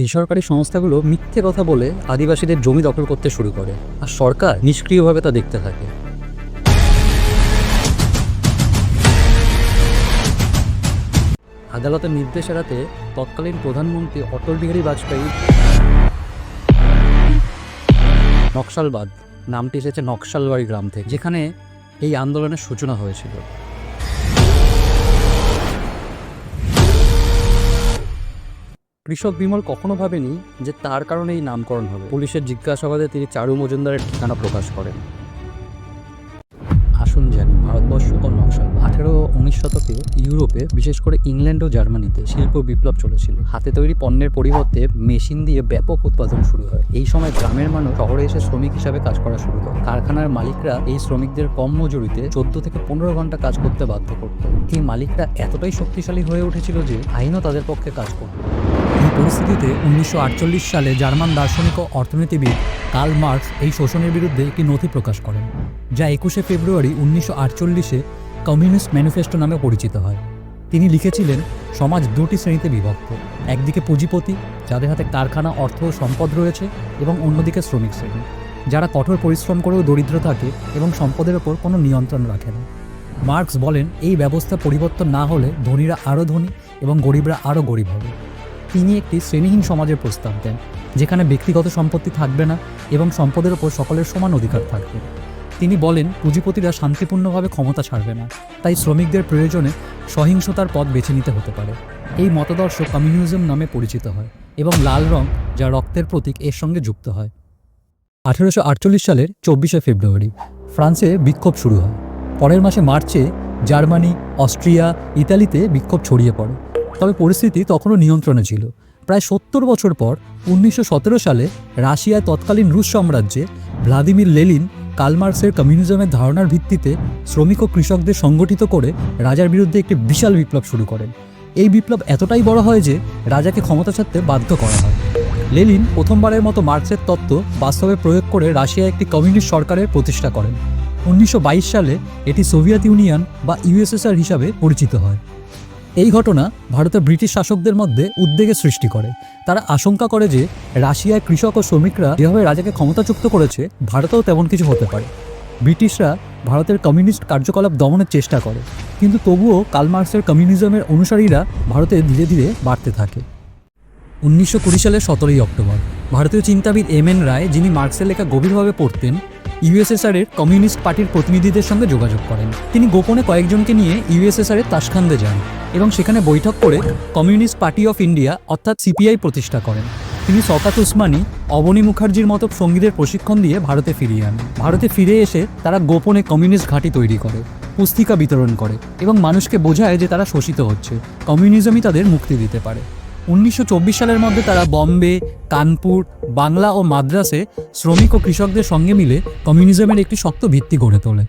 বেসরকারি সংস্থাগুলো মিথ্যে কথা বলে আদিবাসীদের জমি দখল করতে শুরু করে, আর সরকার নিষ্ক্রিয়ভাবে তা দেখতে থাকে। আদালতের নির্দেশ এড়াতে তৎকালীন প্রধানমন্ত্রী অটল বিহারী বাজপেয়ী নকশালবাদ, নামটি এসেছে নকশালবাড়ি গ্রাম থেকে, যেখানে এই আন্দোলনের সূচনা হয়েছিল। কৃষক বিমল কখনো ভাবেনি যে তার কারণে এই নামকরণ হবে। পুলিশের জিজ্ঞাসাবাদে তিনি চারু মজুমদারের ঠিকানা প্রকাশ করেন। আসুন জানি, ভারতবর্ষ ও নকশাল আঠেরো উনিশ শতকে ইউরোপে, বিশেষ করে ইংল্যান্ড ও জার্মানিতে, শিল্প বিপ্লব চলেছিল। হাতে তৈরি পণ্যের পরিবর্তে মেশিন দিয়ে ব্যাপক উৎপাদন শুরু হয়। এই সময় গ্রামের মানুষ শহরে এসে শ্রমিক হিসাবে কাজ করা শুরু করে। কারখানার মালিকরা এই শ্রমিকদের কম মজুরিতে চোদ্দ থেকে পনেরো ঘণ্টা কাজ করতে বাধ্য করত। এই মালিকরা এতটাই শক্তিশালী হয়ে উঠেছিল যে আইনও তাদের পক্ষে কাজ করত। পরিস্থিতিতে উনিশশো আটচল্লিশ সালে জার্মান দার্শনিক ও অর্থনীতিবিদ কার্ল মার্কস এই শোষণের বিরুদ্ধে একটি নথি প্রকাশ করেন, যা একুশে ফেব্রুয়ারি উনিশশো আটচল্লিশে কমিউনিস্ট ম্যানিফেস্টো নামে পরিচিত হয়। তিনি লিখেছিলেন, সমাজ দুটি শ্রেণীতে বিভক্ত। একদিকে পুঁজিপতি, যাদের হাতে কারখানা, অর্থ ও সম্পদ রয়েছে, এবং অন্যদিকে শ্রমিক শ্রেণি, যারা কঠোর পরিশ্রম করেও দরিদ্র থাকে এবং সম্পদের ওপর কোনো নিয়ন্ত্রণ রাখে না। মার্কস বলেন, এই ব্যবস্থা পরিবর্তন না হলে ধনীরা আরও ধনী এবং গরিবরা আরও গরিব হবে। তিনি একটি শ্রেণীহীন সমাজের প্রস্তাব দেন, যেখানে ব্যক্তিগত সম্পত্তি থাকবে না এবং সম্পদের ওপর সকলের সমান অধিকার থাকবে। তিনি বলেন, পুঁজিপতিরা শান্তিপূর্ণভাবে ক্ষমতা ছাড়বে না, তাই শ্রমিকদের প্রয়োজনে সহিংসতার পথ বেছে নিতে হতে পারে। এই মতাদর্শ কমিউনিজম নামে পরিচিত হয় এবং লাল রং, যা রক্তের প্রতীক, এর সঙ্গে যুক্ত হয়। আঠেরোশো আটচল্লিশ সালের চব্বিশে ফেব্রুয়ারি, ফ্রান্সে বিক্ষোভ শুরু হয়। পরের মাসে মার্চে জার্মানি, অস্ট্রিয়া, ইতালিতে বিক্ষোভ ছড়িয়ে পড়ে। তবে পরিস্থিতি তখনও নিয়ন্ত্রণে ছিল। প্রায় সত্তর বছর পর উনিশশো সতেরো সালে রাশিয়ায় তৎকালীন রুশ সাম্রাজ্যে ভ্লাদিমির লেলিন কালমার্কসের কমিউনিজমের ধারণার ভিত্তিতে শ্রমিক ও কৃষকদের সংগঠিত করে রাজার বিরুদ্ধে একটি বিশাল বিপ্লব শুরু করেন। এই বিপ্লব এতটাই বড় হয় যে রাজাকে ক্ষমতা ছাড়তে বাধ্য করা হয়। লেলিন প্রথমবারের মতো মার্কসের তত্ত্ব বাস্তবে প্রয়োগ করে রাশিয়ায় একটি কমিউনিস্ট সরকারের প্রতিষ্ঠা করেন। উনিশশো বাইশ সালে এটি সোভিয়েত ইউনিয়ন বা ইউএসএসআর হিসাবে পরিচিত হয়। এই ঘটনা ভারতের ব্রিটিশ শাসকদের মধ্যে উদ্বেগের সৃষ্টি করে। তারা আশঙ্কা করে যে রাশিয়ায় কৃষক ও শ্রমিকরা যেভাবে রাজাকে ক্ষমতাচ্যুত করেছে, ভারতেও তেমন কিছু হতে পারে। ব্রিটিশরা ভারতের কমিউনিস্ট কার্যকলাপ দমনের চেষ্টা করে, কিন্তু তবুও কালমার্কসের কমিউনিজমের অনুসারীরা ভারতে ধীরে ধীরে বাড়তে থাকে। উনিশশো কুড়ি সালের সতেরোই অক্টোবর, ভারতীয় চিন্তাবিদ এম এন রায়, যিনি মার্কসের লেখা গভীরভাবে পড়তেন ইউএসএসআর এর কমিউনিস্ট পার্টির প্রতিনিধিদের সঙ্গে যোগাযোগ করেন। তিনি গোপনে কয়েকজনকে নিয়ে ইউএসএসআর এর তাসখান্দে যান এবং সেখানে বৈঠক করে কমিউনিস্ট পার্টি অফ ইন্ডিয়া অর্থাৎ সিপিআই প্রতিষ্ঠা করেন। তিনি শকাত উসমানী, অবনী মুখার্জির মতো সঙ্গীদের প্রশিক্ষণ দিয়ে ভারতে ফিরিয়ে আনেন। ভারতে ফিরে এসে তারা গোপনে কমিউনিস্ট ঘাঁটি তৈরি করে, পুস্তিকা বিতরণ করে এবং মানুষকে বোঝায় যে তারা শোষিত হচ্ছে। কমিউনিজমই তাদের মুক্তি দিতে পারে। উনিশশো চব্বিশ সালের মধ্যে তারা বম্বে, কানপুর, বাংলা ও মাদ্রাসে শ্রমিক ও কৃষকদের সঙ্গে মিলে কমিউনিজমের একটি শক্ত ভিত্তি গড়ে তোলে।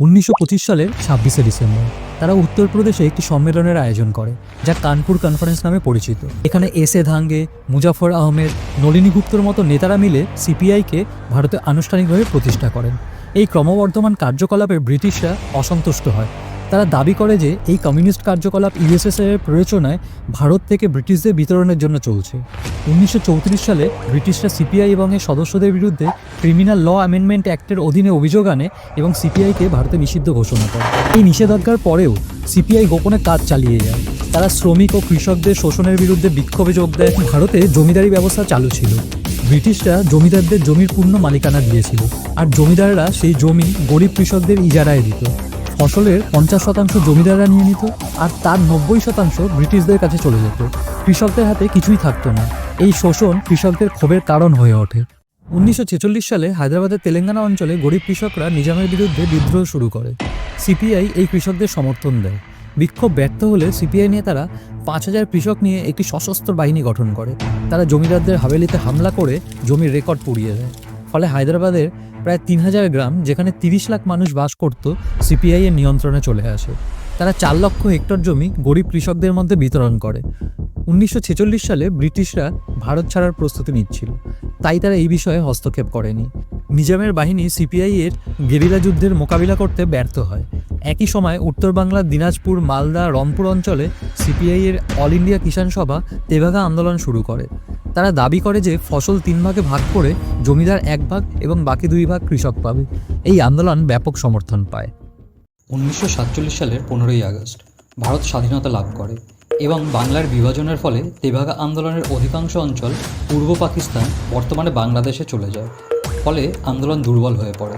উনিশশো পঁচিশ সালের ছাব্বিশে ডিসেম্বর তারা উত্তরপ্রদেশে একটি সম্মেলনের আয়োজন করে, যা কানপুর কনফারেন্স নামে পরিচিত। এখানে এস এ ধাঙ্গে মুজাফর আহমেদ, নলিনী গুপ্তর মতো নেতারা মিলে সিপিআইকে ভারতে আনুষ্ঠানিকভাবে প্রতিষ্ঠা করেন। এই ক্রমবর্ধমান কার্যকলাপে ব্রিটিশরা অসন্তুষ্ট হয়। তারা দাবি করে যে এই কমিউনিস্ট কার্যকলাপ ইউএসএসআর এর প্ররোচনায় ভারত থেকে ব্রিটিশদের বিতরণের জন্য চলছে। উনিশশো চৌত্রিশ সালে ব্রিটিশরা সিপিআই এবং এর সদস্যদের বিরুদ্ধে ক্রিমিনাল ল অ্যামেন্ডমেন্ট অ্যাক্টের অধীনে অভিযোগ আনে এবং সিপিআইকে ভারতে নিষিদ্ধ ঘোষণা করে। এই নিষেধাজ্ঞার পরেও সিপিআই গোপনে কাজ চালিয়ে যায়। তারা শ্রমিক ও কৃষকদের শোষণের বিরুদ্ধে বিক্ষোভে যোগ দেয়। ভারতে জমিদারি ব্যবস্থা চালু ছিল। ব্রিটিশরা জমিদারদের জমির পূর্ণ মালিকানা দিয়েছিল। আর জমিদাররা সেই জমি গরিব কৃষকদের ইজারায় দিত। ফসলের পঞ্চাশ শতাংশ জমিদাররা নিয়ে নিত আর তার নব্বই শতাংশ ব্রিটিশদের কাছে চলে যেত। কৃষকদের হাতে কিছুই থাকতো না। এই শোষণ কৃষকদের ক্ষোভের কারণ হয়ে ওঠে। উনিশশো ছেচল্লিশ সালে হায়দ্রাবাদের তেলেঙ্গানা অঞ্চলে গরিব কৃষকরা নিজামের বিরুদ্ধে বিদ্রোহ শুরু করে। সিপিআই এই কৃষকদের সমর্থন দেয়। বিক্ষোভ ব্যর্থ হলে সিপিআই নেতারা পাঁচ হাজার কৃষক নিয়ে একটি সশস্ত্র বাহিনী গঠন করে। তারা জমিদারদের হাভেলিতে হামলা করে জমির রেকর্ড পুড়িয়ে দেয়। ফলে হায়দ্রাবাদের প্রায় তিন হাজার গ্রাম, যেখানে তিরিশ লাখ মানুষ বাস করত, সিপিআই এর নিয়ন্ত্রণে চলে আসে। তারা চার লক্ষ হেক্টর জমি গরিব কৃষকদের মধ্যে বিতরণ করে। উনিশশো ছেচল্লিশ সালে ব্রিটিশরা ভারত ছাড়ার প্রস্তুতি নিচ্ছিল। তাই তারা এই বিষয়ে হস্তক্ষেপ করেনি। নিজামের বাহিনী সিপিআই এর গেরিলা যুদ্ধের মোকাবিলা করতে ব্যর্থ হয়। একই সময় উত্তর বাংলার দিনাজপুর, মালদা, রংপুর অঞ্চলে সিপিআই এর অল ইন্ডিয়া কিষাণ সভা তেভাগা আন্দোলন শুরু করে। তারা দাবি করে যে ফসল তিন ভাগে ভাগ করে জমিদার এক ভাগ এবং বাকি দুই ভাগ কৃষক পাবে। এই আন্দোলন ব্যাপক সমর্থন পায়। উনিশশো সাতচল্লিশ সালের পনেরোই আগস্ট ভারত স্বাধীনতা লাভ করে এবং বাংলার বিভাজনের ফলে তেভাগা আন্দোলনের অধিকাংশ অঞ্চল পূর্ব পাকিস্তান, বর্তমানে বাংলাদেশে চলে যায়। ফলে আন্দোলন দুর্বল হয়ে পড়ে।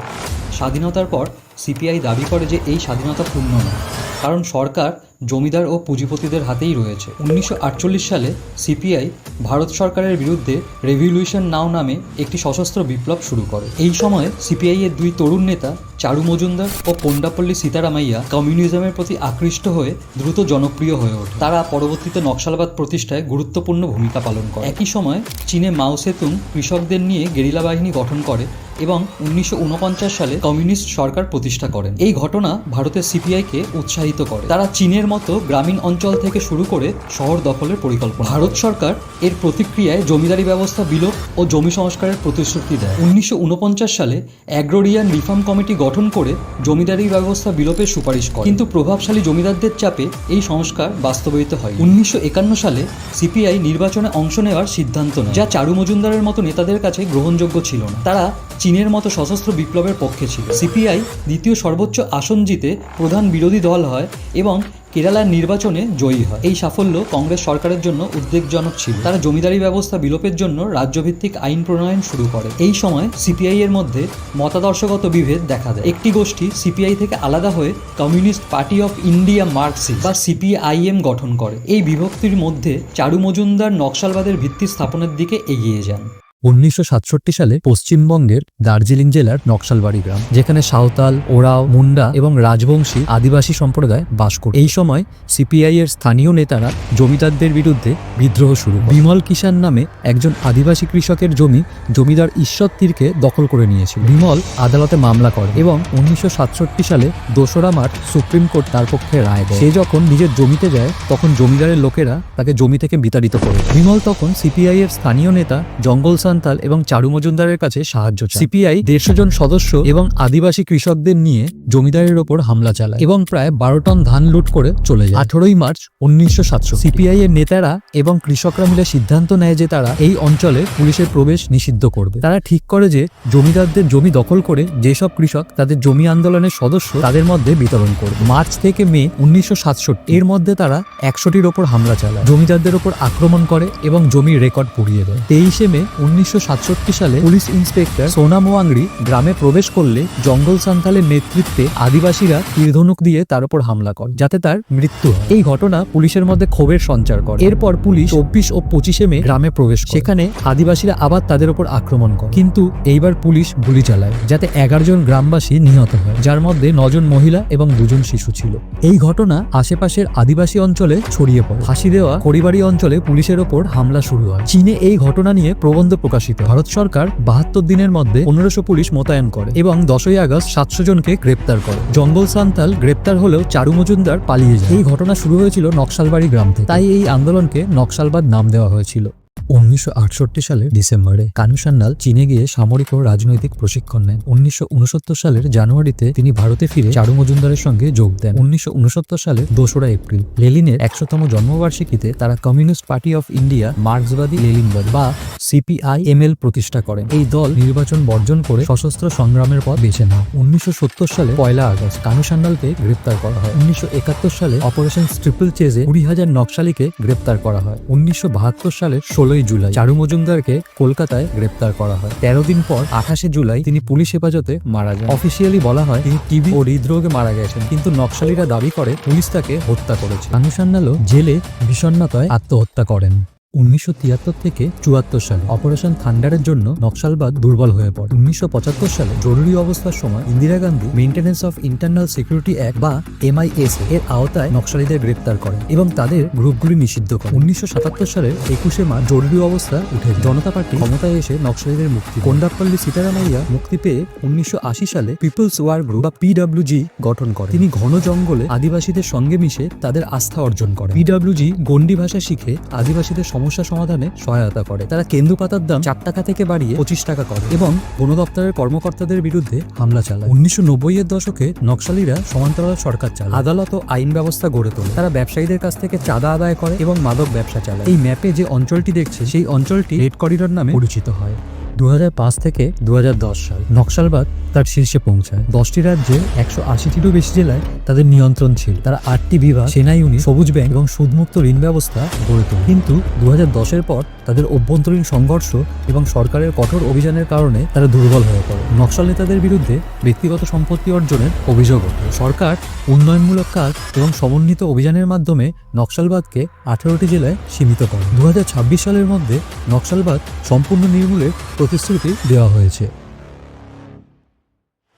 স্বাধীনতার পর সিপিআই দাবি করে যে এই স্বাধীনতা পূর্ণ নয়, কারণ সরকার জমিদার ও পুঁজিপতিদের হাতেই রয়েছে। উনিশশো আটচল্লিশ সালে সিপিআই ভারত সরকারের বিরুদ্ধে রেভলিউশন নাও নামে একটি সশস্ত্র বিপ্লব শুরু করে। এই সময়ে সিপিআই এর দুই তরুণ নেতা চারু মজুমদার ও কোন্ডাপল্লী সীতারামাইয়া কমিউনিজমের প্রতি আকৃষ্ট হয়ে দ্রুত জনপ্রিয় হয়ে ওঠে। তারা পরবর্তীতে নকশালবাদ প্রতিষ্ঠায় গুরুত্বপূর্ণ ভূমিকা পালন করে। একই সময় চীনে মাও সেতুং কৃষকদের নিয়ে গেরিলা বাহিনী গঠন করে এবং উনিশশো উনপঞ্চাশ সালে কমিউনিস্ট সরকার প্রতিষ্ঠা করেন। এই ঘটনা ভারতের সিপিআইকে উৎসাহিত করে। তারা চীনের মতো গ্রামীণ অঞ্চল থেকে শুরু করে শহর দখলের পরিকল্পনা। ভারত সরকার এর প্রতিক্রিয়ায় জমিদারি ব্যবস্থা বিলোপ ও জমি সংস্কারের প্রতিশ্রুতি দেয়। উনিশশো উনপঞ্চাশ সালে অ্যাগ্রোরিয়ান রিফর্ম কমিটি গঠন করে জমিদারি ব্যবস্থা বিলোপের সুপারিশ করে। কিন্তু প্রভাবশালী জমিদারদের চাপে এই সংস্কার বাস্তবায়িত হয় উনিশশো একান্ন সালে সিপিআই নির্বাচনে অংশ নেওয়ার সিদ্ধান্ত নেয়, যা চারু মজুমদারের মতো নেতাদের কাছে গ্রহণযোগ্য ছিল না। তারা চীনের মতো সশস্ত্র বিপ্লবের পক্ষে ছিল। সিপিআই দ্বিতীয় সর্বোচ্চ আসন জিতে প্রধান বিরোধী দল হয় এবং কেরালার নির্বাচনে জয়ী হয়। এই সাফল্য কংগ্রেস সরকারের জন্য উদ্বেগজনক ছিল। তারা জমিদারি ব্যবস্থা বিলোপের জন্য রাজ্যভিত্তিক আইন প্রণয়ন শুরু করে। এই সময় সিপিআই এর মধ্যে মতাদর্শগত বিভেদ দেখা দেয়। একটি গোষ্ঠী সিপিআই থেকে আলাদা হয়ে communist party of India marxist বা সিপিআইএম গঠন করে। এই বিভক্তির মধ্যে চারু মজুমদার নকশালবাদের ভিত্তি স্থাপনের দিকে এগিয়ে যান। উনিশশো সাতষট্টি সালে পশ্চিমবঙ্গের দার্জিলিং জেলার নকশালবাড়ি গ্রাম, যেখানে সাঁওতাল, ওরাও, মুন্ডা এবং রাজবংশী আদিবাসী সম্প্রদায় বাস করে এই সময় সিপিআই এর স্থানীয় নেতারা জমিদারদের বিরুদ্ধে বিদ্রোহ শুরু বিমল কিষান নামে একজন আদিবাসী কৃষকের জমি জমিদার ঈশ্বর তীরকে দখল করে নিয়েছিল। বিমল আদালতে মামলা করে এবং উনিশশো সাতষট্টি সালে দোসরা মার্চ সুপ্রিম কোর্ট তার পক্ষে রায় দেয়। সে যখন নিজের জমিতে যায়, তখন জমিদারের লোকেরা তাকে জমি থেকে বিতাড়িত করে। বিমল তখন সিপিআই এর স্থানীয় নেতা জঙ্গল সান্তাল এবং চারু মজুমদারের কাছে সাহায্য চায়। সিপিআই দেড়শো জন সদস্য এবং আদিবাসী কৃষকদের নিয়ে জমিদারের ওপর হামলা চালায় এবং প্রায় বারো টন ধান লুট করে চলে যায়। আঠারোই মার্চ উনিশশো সাতশো সিপিআই এর নেতারা এবং কৃষকরা মিলে সিদ্ধান্ত নেয় যে তারা এই অঞ্চলে পুলিশের প্রবেশ নিষিদ্ধ করবে। তারা ঠিক করে যে জমিদারদের জমি দখল করে যেসব কৃষক তাদের জমি আন্দোলনের সদস্য তাদের মধ্যে বিতরণ করবে। মার্চ থেকে মে উনিশশো সাতষট্টি। এর মধ্যে তারা একশোটির ওপর হামলা চালায়। জমিদারদের ওপর আক্রমণ করে এবং জমির রেকর্ড পুড়িয়ে দেয়। তেইশে মে উনিশশো সাতষট্টি সালে পুলিশ ইন্সপেক্টর সোনা মোয়াংরি গ্রামে প্রবেশ করলে জঙ্গল সান্তালের নেতৃত্বে আদিবাসীরা তীরধনুক দিয়ে তার উপর হামলা করে, যাতে তার মৃত্যু হয়। এই ঘটনা পুলিশের মধ্যে ক্ষোভের সঞ্চার করে। এরপর পুলিশ চব্বিশ ও পঁচিশে মে গ্রামে প্রবেশ করে। সেখানে আদিবাসীরা আবার তাদের উপর আক্রমণ করে। কিন্তু এইবার পুলিশ গুলি চালায়, যাতে এগারো জন গ্রামবাসী নিহত হয়, যার মধ্যে নজন মহিলা এবং দুজন শিশু ছিল। এই ঘটনা আশেপাশের আদিবাসী অঞ্চলে ছড়িয়ে পড়ে। ফাঁসি দেওয়া খড়িবাড়ি অঞ্চলে পুলিশের ওপর হামলা শুরু হয়। চীনে এই ঘটনা নিয়ে প্রবন্ধ প্রকাশিত। ভারত সরকার বাহাত্তর দিনের মধ্যে পনেরোশো পুলিশ মোতায়েন করে এবং দশই আগস্ট সাতশো জনকে গ্রেপ্তার করে। জঙ্গল সান্তাল গ্রেপ্তার হলেও চারু মজুমদার পালিয়ে যায়। এই ঘটনা শুরু হয়েছিল নকশালবাড়ি গ্রাম থেকে। তাই এই আন্দোলনকে নকশালবাদ নাম দেওয়া হয়েছিল। উনিশশো আটষট্টি সালের ডিসেম্বরে কানু সান্যাল চীনে গিয়ে সামরিক ও রাজনৈতিক প্রশিক্ষণ নেন। উনিশশো উনসত্তর সালের জানুয়ারিতে তিনি ভারতে ফিরে চারু মজুমদারের সঙ্গে যোগ দেন। উনিশশো সালের দোসরা এপ্রিল, লেলিনের একশোতম জন্মবার্ষিকীতে তারা কমিউনিস্ট পার্টি অফ ইন্ডিয়া মার্ক্সবাদী লেলিনবাদ বা সিপিআই এমএল প্রতিষ্ঠা করেন। এই দল নির্বাচন বর্জন করে সশস্ত্র সংগ্রামের পথ বেছে নেয়। উনিশশো সত্তর সালে পয়লা আগস্ট কানু সান্যালকে গ্রেপ্তার করা হয়। উনিশশো একাত্তর সালে অপারেশন ট্রিপল চেজে কুড়ি হাজার নকশালীকে গ্রেপ্তার করা হয়। উনিশশো সালের ষোলোই জুলাই চারু মজুমদারকে কলকাতায় গ্রেপ্তার করা হয়। তেরো দিন পর আঠাশে জুলাই তিনি পুলিশ হেফাজতে মারা যান। অফিসিয়ালি বলা হয় তিনি টিবি ও হৃদরোগে মারা গেছেন, কিন্তু নকশালীরা দাবি করে পুলিশ তাকে হত্যা করেছে। আনুষান্নালো জেলে বিষণ্ণতায় আত্মহত্যা করেন। উনিশশো তিয়াত্তর থেকে চুয়াত্তর সালে অপারেশন থান্ডারের জন্য নকশালবাদ দুর্বল হয়ে পড়ে। উনিশশো পঁচাত্তর সালে জরুরি অবস্থার সময় Indira Gandhi maintenance of internal security act বা এমআইএস এর আওতায় নকশালীদের গ্রেপ্তার করে এবং তাদের গ্রুপগুলি নিষিদ্ধ করে উনিশশো সাতাত্তর সালের একুশে মার্চ জরুরি অবস্থা উঠে জনতা পার্টি ক্ষমতায় এসে নকশালীদের মুক্তি কোন্ডাপল্লী সীতারামাইয়া মুক্তি পেয়ে উনিশশো আশি সালে পিপলস ওয়ার গ্রুপ বা পিডব্লিউজি গঠন করে তিনি ঘন জঙ্গলে আদিবাসীদের সঙ্গে মিশে তাদের আস্থা অর্জন করেন। পিডব্লিউজি গন্ডি ভাষা শিখে আদিবাসীদের সমস্ত সমস্যা সমাধানে সহায়তা করে। তারা কেন্দু পাতার দাম চার টাকা থেকে বাড়িয়ে পঁচিশ টাকা করে এবং বন দপ্তরের কর্মকর্তাদের বিরুদ্ধে হামলা চালায়। উনিশশো এর দশকে নকশালীরা সমান্তরাল সরকার চালায়। আদালত ও আইন ব্যবস্থা গড়ে তোলে। তারা ব্যবসায়ীদের কাছ থেকে চাঁদা আদায় করে এবং মাদক ব্যবসা চালায়। এই ম্যাপে যে অঞ্চলটি দেখছে সেই অঞ্চলটি রেড করিডর নামে পরিচিত হয়। দু হাজার পাঁচ থেকে দু হাজার দশ সাল নকশালবাদ তার শীর্ষে পৌঁছায়। দশটি রাজ্যে একশো আশিটিরও বেশি জেলায় তাদের নিয়ন্ত্রণ ছিল। তারা আটটি বিভাগ সেনা ইউনিট সবুজ ব্যাংক এবং সুদমুক্ত ঋণ ব্যবস্থা গড়ে তোলে। কিন্তু দু দশের পর তাদের অভ্যন্তরীণ সংঘর্ষ এবং সরকারের কঠোর অভিযানের কারণে তারা দুর্বল হয়ে পড়ে। নকশাল নেতাদের বিরুদ্ধে ব্যক্তিগত সম্পত্তি অর্জনের অভিযোগ ওঠে। সরকার উন্নয়নমূলক কাজ এবং সমন্বিত অভিযানের মাধ্যমে নকশালবাদকে আঠারোটি জেলায় সীমিত করে। দু হাজার ছাব্বিশ সালের মধ্যে নকশালবাদ সম্পূর্ণ নির্মূলের প্রতিশ্রুতি দেওয়া হয়েছে।